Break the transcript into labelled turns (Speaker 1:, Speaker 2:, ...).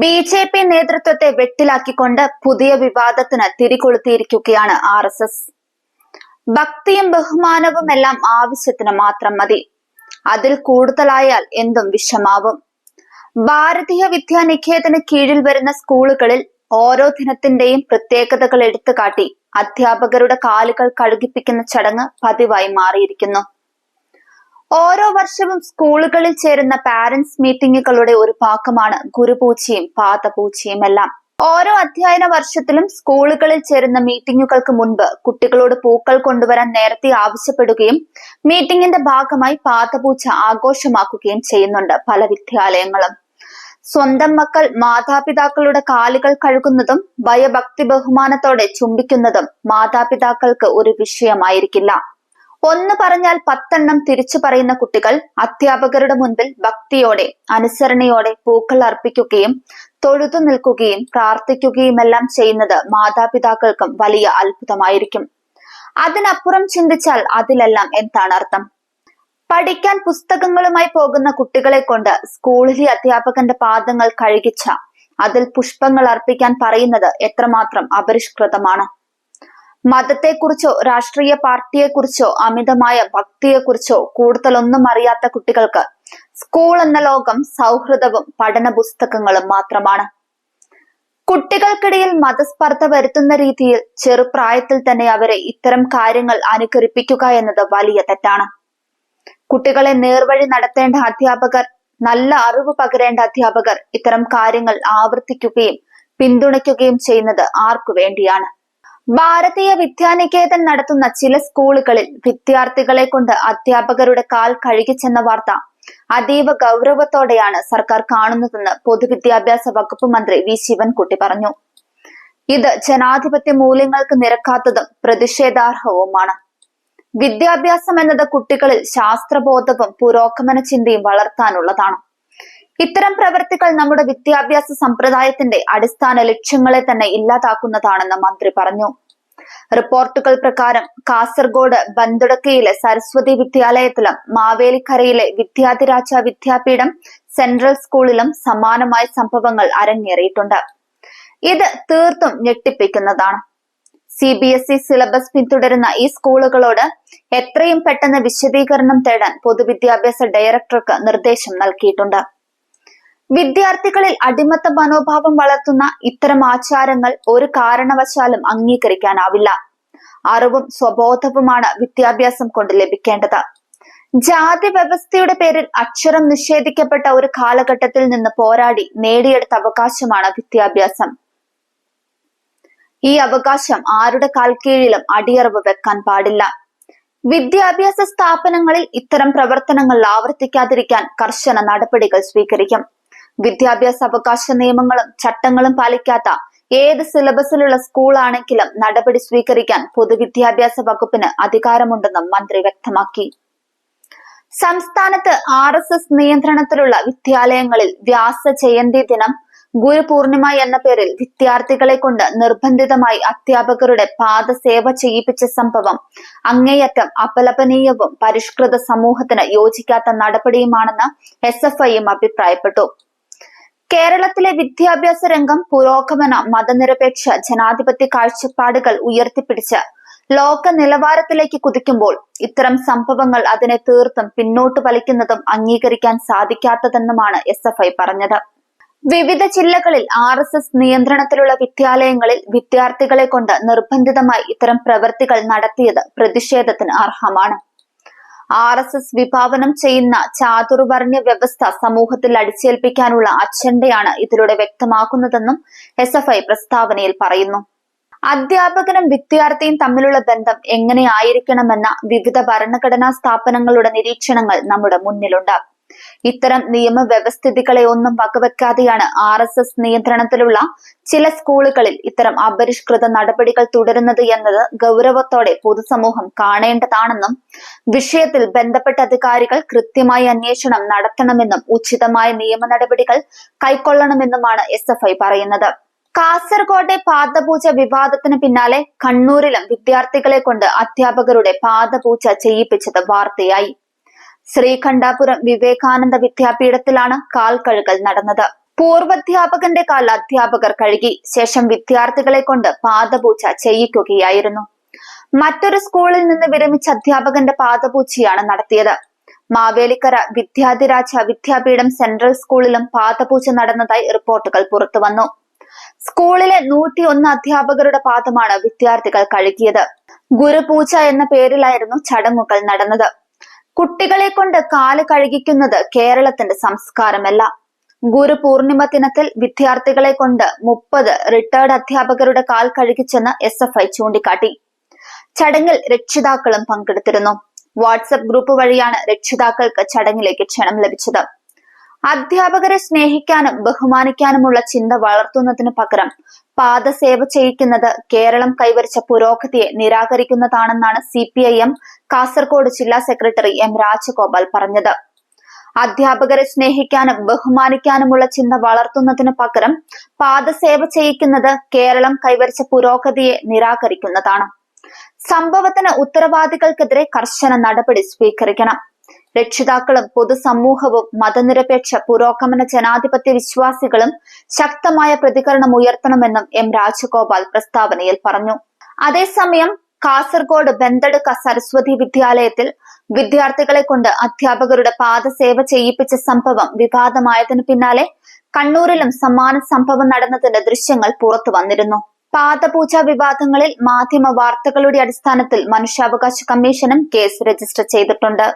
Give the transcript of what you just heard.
Speaker 1: B J P നേതൃത്വത്തെ വെട്ടിലാക്കിക്കൊണ്ട് പുതിയ വിവാദത്തിന് തിരികൊളുത്തിയിരിക്കുകയാണ് ആർ എസ് എസ്. ഭക്തിയും ബഹുമാനവും എല്ലാം ആവശ്യത്തിന് മാത്രം മതി. അതിൽ കൂടുതലായാൽ എന്തും വിഷമാവും. ഭാരതീയ വിദ്യാനികേതന് കീഴിൽ വരുന്ന സ്കൂളുകളിൽ ഓരോ ദിനത്തിന്റെയും പ്രത്യേകതകൾ എടുത്തുകാട്ടി അധ്യാപകരുടെ കാലുകൾ കഴുകിപ്പിക്കുന്ന ചടങ്ങ് പതിവായി മാറിയിരിക്കുന്നു. ഓരോ വർഷവും സ്കൂളുകളിൽ ചേരുന്ന പാരന്റ്സ് മീറ്റിംഗുകളുടെ ഒരു ഭാഗമാണ് ഗുരുപൂജയും പാദപൂജയും എല്ലാം. ഓരോ അധ്യയന വർഷത്തിലും സ്കൂളുകളിൽ ചേരുന്ന മീറ്റിംഗുകൾക്ക് മുൻപ് കുട്ടികളോട് പൂക്കൾ കൊണ്ടുവരാൻ നേരത്തെ ആവശ്യപ്പെടുകയും മീറ്റിംഗിന്റെ ഭാഗമായി പാദപൂജ ആഘോഷമാക്കുകയും ചെയ്യുന്നുണ്ട് പല വിദ്യാലയങ്ങളും. സ്വന്തം മക്കൾ മാതാപിതാക്കളുടെ കാലുകൾ കഴുകുന്നതും ഭയഭക്തി ബഹുമാനത്തോടെ ചുംബിക്കുന്നതും മാതാപിതാക്കൾക്ക് ഒരു വിഷയമായിരിക്കില്ല. ഒന്ന് പറഞ്ഞാൽ പത്തെണ്ണം തിരിച്ചു പറയുന്ന കുട്ടികൾ അധ്യാപകരുടെ മുൻപിൽ ഭക്തിയോടെ അനുസരണയോടെ പൂക്കൾ അർപ്പിക്കുകയും തൊഴുതു നിൽക്കുകയും പ്രാർത്ഥിക്കുകയുമെല്ലാം ചെയ്യുന്നത് മാതാപിതാക്കൾക്കും വലിയ അത്ഭുതമായിരിക്കും. അതിനപ്പുറം ചിന്തിച്ചാൽ അതിലെല്ലാം എന്താണ് അർത്ഥം? പഠിക്കാൻ പുസ്തകങ്ങളുമായി പോകുന്ന കുട്ടികളെ കൊണ്ട് സ്കൂളിലെ അധ്യാപകന്റെ പാദങ്ങൾ കഴുകിച്ച അതിൽ പുഷ്പങ്ങൾ അർപ്പിക്കാൻ പറയുന്നത് എത്രമാത്രം അപരിഷ്കൃതമാണ്. മതത്തെക്കുറിച്ചോ രാഷ്ട്രീയ പാർട്ടിയെക്കുറിച്ചോ അമിതമായ ഭക്തിയെക്കുറിച്ചോ കൂടുതലൊന്നും അറിയാത്ത കുട്ടികൾക്ക് സ്കൂൾ എന്ന ലോകം സൗഹൃദവും പഠന പുസ്തകങ്ങളും മാത്രമാണ്. കുട്ടികൾക്കിടയിൽ മതസ്പർദ്ധ വരുത്തുന്ന രീതിയിൽ ചെറുപ്രായത്തിൽ തന്നെ അവരെ ഇത്തരം കാര്യങ്ങൾ അനുകരിപ്പിക്കുക എന്നത് വലിയ തെറ്റാണ്. കുട്ടികളെ നേർവഴി നടത്തേണ്ട അധ്യാപകർ നല്ല അറിവ് പകരേണ്ട അധ്യാപകർ ഇത്തരം കാര്യങ്ങൾ ആവർത്തിക്കുകയും പിന്തുണയ്ക്കുകയും ചെയ്യുന്നത് ആർക്കു വേണ്ടിയാണ്. ഭാരതീയ വിദ്യാനികേതൻ നടത്തുന്ന ചില സ്കൂളുകളിൽ വിദ്യാർത്ഥികളെ കൊണ്ട് അധ്യാപകരുടെ കാൽ കഴുകിച്ചെന്ന വാർത്ത അതീവ ഗൗരവത്തോടെയാണ് സർക്കാർ കാണുന്നതെന്ന് പൊതുവിദ്യാഭ്യാസ വകുപ്പ് മന്ത്രി വി ശിവൻകുട്ടി പറഞ്ഞു. ഇത് ജനാധിപത്യ മൂല്യങ്ങൾക്ക് നിരക്കാത്തതും പ്രതിഷേധാർഹവുമാണ്. വിദ്യാഭ്യാസം എന്നത് കുട്ടികളിൽ ശാസ്ത്രബോധവും പുരോഗമന ചിന്തയും വളർത്താനുള്ളതാണ്. ഇത്തരം പ്രവൃത്തികൾ നമ്മുടെ വിദ്യാഭ്യാസ സമ്പ്രദായത്തിന്റെ അടിസ്ഥാന ലക്ഷ്യങ്ങളെ തന്നെ ഇല്ലാതാക്കുന്നതാണെന്ന് മന്ത്രി പറഞ്ഞു. റിപ്പോർട്ടുകൾ പ്രകാരം കാസർഗോഡ് ബന്തുടക്കയിലെ സരസ്വതി വിദ്യാലയത്തിലും മാവേലിക്കരയിലെ വിദ്യാധിരാജ വിദ്യാപീഠം സെൻട്രൽ സ്കൂളിലും സമാനമായ സംഭവങ്ങൾ അരങ്ങേറിയിട്ടുണ്ട്. ഇത് തീർത്തും ഞെട്ടിപ്പിക്കുന്നതാണ്. C B S E syllabus പിന്തുടരുന്ന ഈ സ്കൂളുകളോട് എത്രയും പെട്ടെന്ന് വിശദീകരണം തേടാൻ പൊതുവിദ്യാഭ്യാസ ഡയറക്ടർക്ക് നിർദ്ദേശം നൽകിയിട്ടുണ്ട്. വിദ്യാർത്ഥികളിൽ അടിമത്ത മനോഭാവം വളർത്തുന്ന ഇത്തരം ആചാരങ്ങൾ ഒരു കാരണവശാലും അംഗീകരിക്കാനാവില്ല. അറിവും സ്വബോധവുമാണ് വിദ്യാഭ്യാസം കൊണ്ട് ലഭിക്കേണ്ടത്. ജാതി വ്യവസ്ഥയുടെ പേരിൽ അക്ഷരം നിഷേധിക്കപ്പെട്ട ഒരു കാലഘട്ടത്തിൽ നിന്ന് പോരാടി നേടിയെടുത്ത അവകാശമാണ് വിദ്യാഭ്യാസം. ഈ അവകാശം ആരുടെ കാൽക്കീഴിലും അടിയറവ് വെക്കാൻ പാടില്ല. വിദ്യാഭ്യാസ സ്ഥാപനങ്ങളിൽ ഇത്തരം പ്രവർത്തനങ്ങൾ ആവർത്തിക്കാതിരിക്കാൻ കർശന നടപടികൾ സ്വീകരിക്കും. വിദ്യാഭ്യാസ അവകാശ നിയമങ്ങളും ചട്ടങ്ങളും പാലിക്കാത്ത ഏത് സിലബസിലുള്ള സ്കൂളാണെങ്കിലും നടപടി സ്വീകരിക്കാൻ പൊതുവിദ്യാഭ്യാസ വകുപ്പിന് അധികാരമുണ്ടെന്നും മന്ത്രി വ്യക്തമാക്കി. സംസ്ഥാനത്ത് ആർ എസ് എസ് നിയന്ത്രണത്തിലുള്ള വിദ്യാലയങ്ങളിൽ വ്യാസ ജയന്തി ദിനം ഗുരുപൂർണിമ എന്ന പേരിൽ വിദ്യാർത്ഥികളെ കൊണ്ട് നിർബന്ധിതമായി അധ്യാപകരുടെ പാദസേവ ചെയ്യിപ്പിച്ച സംഭവം അങ്ങേയറ്റം അപലപനീയവും പരിഷ്കൃത സമൂഹത്തിന് യോജിക്കാത്ത നടപടിയുമാണെന്ന് എസ് എഫ് ഐയും അഭിപ്രായപ്പെട്ടു. കേരളത്തിലെ വിദ്യാഭ്യാസ രംഗം പുരോഗമന മതനിരപേക്ഷ ജനാധിപത്യ കാഴ്ചപ്പാടുകൾ ഉയർത്തിപ്പിടിച്ച് ലോക നിലവാരത്തിലേക്ക് കുതിക്കുമ്പോൾ ഇത്തരം സംഭവങ്ങൾ അതിനെ തീർത്തും പിന്നോട്ട് വലിക്കുന്നതും അംഗീകരിക്കാൻ സാധിക്കാത്തതെന്നുമാണ് എസ് എഫ് ഐ പറഞ്ഞത്. വിവിധ ജില്ലകളിൽ ആർ എസ് എസ് നിയന്ത്രണത്തിലുള്ള വിദ്യാലയങ്ങളിൽ വിദ്യാർത്ഥികളെ കൊണ്ട് നിർബന്ധിതമായി ഇത്തരം പ്രവൃത്തികൾ നടത്തിയത് പ്രതിഷേധത്തിന് അർഹമാണ്. ആർ എസ് എസ് വിഭാവനം ചെയ്യുന്ന ചാതുർവർണ വ്യവസ്ഥ സമൂഹത്തിൽ അടിച്ചേൽപ്പിക്കാനുള്ള അജണ്ടയാണ് ഇതിലൂടെ വ്യക്തമാക്കുന്നതെന്നും എസ് എഫ് ഐ പ്രസ്താവനയിൽ പറയുന്നു. അധ്യാപകനും വിദ്യാർത്ഥിയും തമ്മിലുള്ള ബന്ധം എങ്ങനെയായിരിക്കണമെന്ന വിവിധ ഭരണഘടനാ സ്ഥാപനങ്ങളുടെ നിരീക്ഷണങ്ങൾ നമ്മുടെ മുന്നിലുണ്ട്. ഇത്തരം നിയമവ്യവസ്ഥിതികളെ ഒന്നും വകവെക്കാതെയാണ് ആർ എസ് എസ് നിയന്ത്രണത്തിലുള്ള ചില സ്കൂളുകളിൽ ഇത്തരം അപരിഷ്കൃത നടപടികൾ തുടരുന്നത് എന്നത് ഗൗരവത്തോടെ പൊതുസമൂഹം കാണേണ്ടതാണെന്നും വിഷയത്തിൽ ബന്ധപ്പെട്ട അധികാരികൾ കൃത്യമായി അന്വേഷണം നടത്തണമെന്നും ഉചിതമായ നിയമ നടപടികൾ കൈക്കൊള്ളണമെന്നുമാണ് എസ് എഫ് ഐ പറയുന്നത്. കാസർകോട്ടെ പാദപൂജ വിവാദത്തിന് പിന്നാലെ കണ്ണൂരിലും വിദ്യാർത്ഥികളെ കൊണ്ട് അധ്യാപകരുടെ പാദപൂജ ചെയ്യിപ്പിച്ചത് വാർത്തയായി. ശ്രീകണ്ഠാപുരം വിവേകാനന്ദ വിദ്യാപീഠത്തിലാണ് കാൽ കഴുകൽ നടന്നത്. പൂർവാധ്യാപകന്റെ കാൽ അധ്യാപകർ കഴുകി ശേഷം വിദ്യാർത്ഥികളെ കൊണ്ട് പാദപൂജ ചെയ്യിക്കുകയായിരുന്നു. മറ്റൊരു സ്കൂളിൽ നിന്ന് വിരമിച്ച അധ്യാപകന്റെ പാദപൂജയാണ് നടത്തിയത്. മാവേലിക്കര വിദ്യാധിരാജ വിദ്യാപീഠം സെൻട്രൽ സ്കൂളിലും പാദപൂജ നടന്നതായി റിപ്പോർട്ടുകൾ പുറത്തുവന്നു. സ്കൂളിലെ നൂറ്റി ഒന്ന് അധ്യാപകരുടെ പാദമാണ് വിദ്യാർത്ഥികൾ കഴുകിയത്. ഗുരുപൂജ എന്ന പേരിലായിരുന്നു ചടങ്ങുകൾ നടന്നത്. കുട്ടികളെ കൊണ്ട് കാൽ കഴുകിക്കുന്നത് കേരളത്തിന്റെ സംസ്കാരമല്ല. ഗുരു പൂർണിമ ദിനത്തിൽ വിദ്യാർത്ഥികളെ കൊണ്ട് മുപ്പത് റിട്ടയർഡ് അധ്യാപകരുടെ കാൽ കഴുകിച്ചെന്ന് എസ് എഫ് ഐ ചൂണ്ടിക്കാട്ടി. ചടങ്ങിൽ രക്ഷിതാക്കളും പങ്കെടുത്തിരുന്നു. വാട്സപ്പ് ഗ്രൂപ്പ് വഴിയാണ് രക്ഷിതാക്കൾക്ക് ചടങ്ങിലേക്ക് ക്ഷണം ലഭിച്ചത്. അധ്യാപകരെ സ്നേഹിക്കാനും ബഹുമാനിക്കാനുമുള്ള ചിന്ത വളർത്തുന്നതിന് പകരം പാദസേവ ചെയ്യിക്കുന്നത് കേരളം കൈവരിച്ച പുരോഗതിയെ നിരാകരിക്കുന്നതാണെന്നാണ് C P I M Kasaragod ജില്ലാ സെക്രട്ടറി എം രാജഗോപാൽ പറഞ്ഞത്. അധ്യാപകരെ സ്നേഹിക്കാനും ബഹുമാനിക്കാനുമുള്ള ചിന്ത വളർത്തുന്നതിന് പകരം പാദസേവ ചെയ്യിക്കുന്നത് കേരളം കൈവരിച്ച പുരോഗതിയെ നിരാകരിക്കുന്നതാണ്. സംഭവത്തിന് ഉത്തരവാദികൾക്കെതിരെ കർശന നടപടി സ്വീകരിക്കണം. രക്ഷിതാക്കളും പൊതുസമൂഹവും മതനിരപേക്ഷ പുരോഗമന ജനാധിപത്യ വിശ്വാസികളും ശക്തമായ പ്രതികരണം ഉയർത്തണമെന്നും എം രാജഗോപാൽ പ്രസ്താവനയിൽ പറഞ്ഞു. അതേസമയം കാസർഗോഡ് ബന്തെടുക്ക സരസ്വതി വിദ്യാലയത്തിൽ വിദ്യാർത്ഥികളെ കൊണ്ട് അധ്യാപകരുടെ പാദസേവ ചെയ്യിപ്പിച്ച സംഭവം വിവാദമായതിനു പിന്നാലെ കണ്ണൂരിലും സമാന സംഭവം നടന്നതിന്റെ ദൃശ്യങ്ങൾ പുറത്തു വന്നിരുന്നു. പാദപൂജ വിവാദങ്ങളിൽ മാധ്യമ വാർത്തകളുടെ അടിസ്ഥാനത്തിൽ മനുഷ്യാവകാശ കമ്മീഷനും കേസ് രജിസ്റ്റർ ചെയ്തിട്ടുണ്ട്.